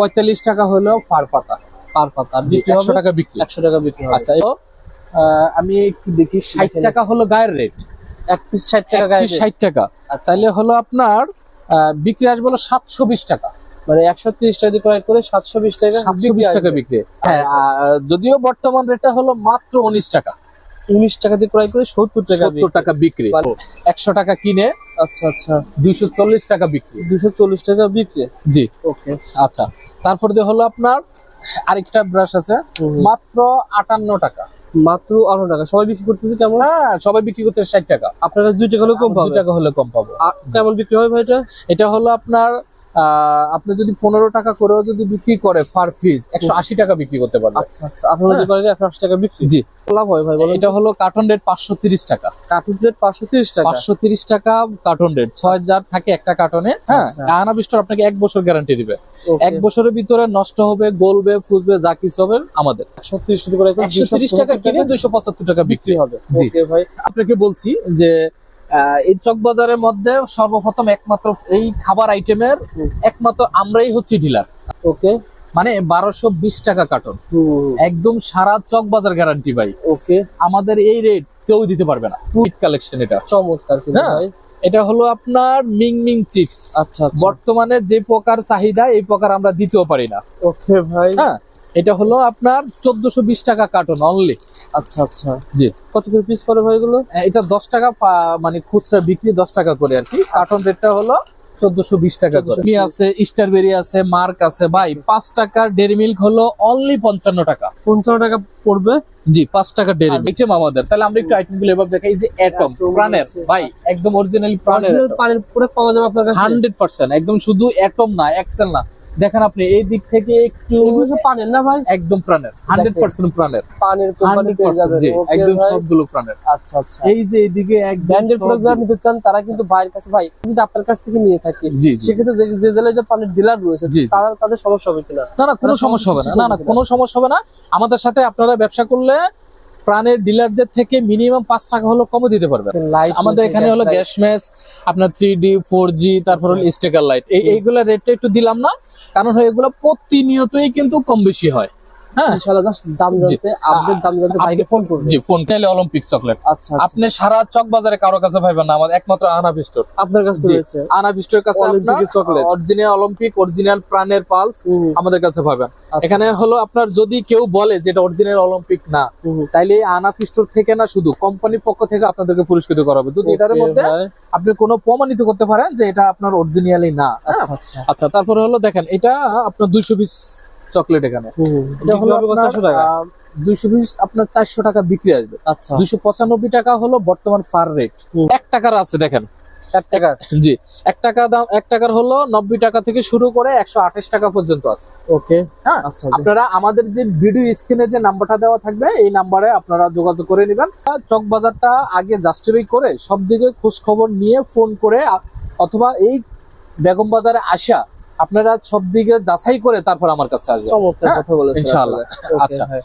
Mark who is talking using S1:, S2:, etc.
S1: পঁয়তাল্লিশ টাকা হলো ফার পাতা
S2: পার পাতা।
S1: একশো টাকা বিক্রি।
S2: একশো টাকা বিক্রি
S1: আচ্ছা আমি একটু দেখি ষাট। টাকা। হলো গায়ের রেট
S2: এক পিস ষাট টাকা গায়ে দিয়ে।
S1: ষাট টাকা।
S2: আচ্ছা।
S1: তাহলে হলো আপনার বিক্রি আসবে হলো সাতশো বিশ টাকা।
S2: মানে একশো তিরিশ টাকা দিয়ে ক্রয় করে সাতশো বিশ টাকা
S1: সাতশো বিশ টাকা বিক্রি। হ্যাঁ আহ, যদিও বর্তমান রেটটা হলো মাত্র উনিশ টাকা।
S2: উনিশ টাকা দিয়ে ক্রয় করে সত্তর টাকা
S1: সত্তর। টাকা বিক্রি। একশো টাকা কিনে
S2: আচ্ছা আচ্ছা।
S1: দুইশো চল্লিশ টাকা বিক্রি।
S2: দুইশো চল্লিশ টাকা বিক্রি।
S1: জি।
S2: ওকে।
S1: আচ্ছা। তারপর দিয়ে হলো আপনার আরেকটা ব্রাশ আছে মাত্র আটান্ন টাকা।
S2: মাত্র আঠারো টাকা। সবাই বিক্রি করতেছে কেমন?
S1: হ্যাঁ সবাই বিক্রি করতেছে ষাট টাকা।
S2: আপনারা দুই টাকা হলে কম
S1: পাবো
S2: দুই
S1: টাকা হলে কম পাবো।
S2: কেমন বিক্রি হয় ভাই এটা?
S1: এটা হলো আপনার আপনি যদি পনেরো টাকা করেও যদি বিক্রি করে পার পিস একশো আশি টাকা বিক্রি করতে পারবে।
S2: আচ্ছা আচ্ছা। আপনারা যদি করেন একশো আশি টাকা বিক্রি?
S1: জি।
S2: লাভ হয় ভাই
S1: এটা হলো কার্টন রেট পাঁচশো তিরিশ টাকা।
S2: কাঠুর রেট পাঁচশো তিরিশ টাকা?
S1: পাঁচশো তিরিশ টাকা কার্টন রেট ছয় হাজার থাকে একটা কার্টনে হ্যাঁ?
S2: আচ্ছা।
S1: বিস্টোর আপনাকে এক বছর গ্যারান্টি দিবে। এক বছরের ভিতরে নষ্ট হবে গলবে ফুসবে যা কিছু হবে আমাদের।
S2: একশো তিরিশ টাকা
S1: কিনে দুইশো পঁচাত্তর টাকা বিক্রি।
S2: হবে।
S1: জি।
S2: ভাই।
S1: আপনাকে বলছি যে এই চক বাজারের মধ্যে সর্বপ্রথম একমাত্র এই খাবার আইটেমের একমাত্র আমরাই হচ্ছি ডিলার
S2: ওকে
S1: মানে বারোশো বিশ টাকা কার্টন একদম সারা চক বাজার গ্যারান্টি ভাই।
S2: ওকে
S1: আমাদের এই রেট কেউ দিতে পারবে না। ফুড কালেকশন এটা।
S2: চমৎকার
S1: হ্যাঁ। এটা হলো আপনার মিং মিং চিপস।
S2: আচ্ছা আচ্ছা।
S1: বর্তমানে যে প্রকার চাহিদা এই প্রকার আমরা দিতেও পারি না।
S2: ওকে ভাই।
S1: হ্যাঁ এটা হলো আপনার চোদ্দশো বিশ টাকা কার্টন অনলি
S2: আচ্ছা আচ্ছা।
S1: জি।
S2: কত করে পিস করে ভাই এগুলো?
S1: এটা দশ টাকা মানে খুচরা বিক্রি দশ টাকা করে আর কি। কার্টন রেটটা হলো চোদ্দশো বিশ টাকা করে। আছে? স্ট্রবেরি আছে মার্ক আছে। ভাই পাঁচ টাকার ডেরি মিল্ক হলো অনলি পঞ্চান্ন টাকা।
S2: পঞ্চান্ন টাকা পড়বে?
S1: জি পাঁচ টাকা ডেরি আইটেম আমাদের। তাহলে আমরা একটু আইটেমগুলো এভাবে দেখাই। যে অ্যাটম প্রাণের। ভাই একদম অরিজিনালি প্রাণের।
S2: পাওয়া যাবে আপনার কাছে?
S1: হান্ড্রেড পার্সেন্ট একদম শুধু অ্যাটম না এক্সেল না। দেখেন আপনি এই দিক থেকে একটু
S2: পানির না ভাই?
S1: একদম প্রাণের হান্ড্রেড পার্সেন্ট প্রাণের।
S2: পানির
S1: একদম সবগুলো প্রাণের।
S2: আচ্ছা আচ্ছা।
S1: এই যে এদিকে একদম
S2: ব্র্যান্ডের প্রোডাক্ট যারা নিতে চান তারা কিন্তু ভাইয়ের কাছে ভাই কিন্তু আপনার কাছ থেকে নিয়ে থাকি সেক্ষেত্রে যে- জেলায় যে পানের ডিলার রয়েছে। তারা তাদের সমস্যা হবে কিনা?
S1: না না কোনো সমস্যা হবে না। না না কোনো সমস্যা হবে না। আমাদের সাথে আপনারা ব্যবসা করলে প্রাণের ডিলারদের থেকে মিনিমাম পাঁচ টাকা হলো কমে দিতে
S2: পারবে।
S1: আমাদের এখানে হলো গ্যাস ম্যাচ আপনার থ্রি ডি ফোর জি তারপর হলো স্টেকার লাইট এই এইগুলো রেটটা একটু দিলাম না কারণ এগুলো প্রতিনিয়তই কিন্তু কম বেশি হয়। হ্যাঁ।
S2: দাম
S1: জি।
S2: জানতে আপডেট দাম জানতে ভাইকে ফোন করবে।
S1: জি ফোন পেলে অলিম্পিক চকলেট
S2: আচ্ছা আচ্ছা।
S1: আপনি সারা চক বাজারে কারও কাছে না আমাদের একমাত্র স্টোর
S2: আপনার কাছে। রয়েছে।
S1: স্টোরের অরিজিনাল অলিম্পিক অরিজিনাল প্রাণের পালস আমাদের কাছে পাবেন
S2: আচ্ছা।
S1: এখানে হলো আপনার যদি কেউ বলে যে এটা অরিজিনাল অলিম্পিক না। তাইলে আনাফ স্টোর থেকে না শুধু কোম্পানির পক্ষ থেকে আপনাদেরকে পুরস্কৃত করা হবে। যদি এটার মধ্যে আপনি কোনো প্রমাণিত করতে পারেন যে এটা আপনার অরিজিনালি না?
S2: আচ্ছা আচ্ছা।
S1: আচ্ছা তারপরে হলো দেখেন এটা আপনার দুইশো পিস চকলেট এখানে। এটা হলো?
S2: 400 টাকা?
S1: দুইশো পিস আপনার চারশো টাকা বিক্রি আসবে।
S2: আচ্ছা।
S1: দুইশো পঁচানব্বই টাকা হলো বর্তমান পার রেট। এক টাকার আছে দেখেন। জি। এক টাকা দাম এক টাকার হলো নব্বই টাকা থেকে শুরু করে একশো আঠাশ টাকা পর্যন্ত আছে।
S2: ওকে।
S1: হ্যাঁ?
S2: আচ্ছা
S1: আপনারা আমাদের যে ভিডিও স্ক্রিনে যে নাম্বারটা দেওয়া থাকবে এই নাম্বারে আপনারা যোগাযোগ করে নেবেন। চক বাজারটা আগে জাস্টিফাই করে সব দিকে খোঁজ খবর নিয়ে ফোন করে অথবা এই বেগম বাজারে আসা আপনারা সব দিকে যাচাই করে তারপর আমার কাছে আসবেন হ্যাঁ, ইনশাআল্লাহ। আচ্ছা।
S2: ভাই।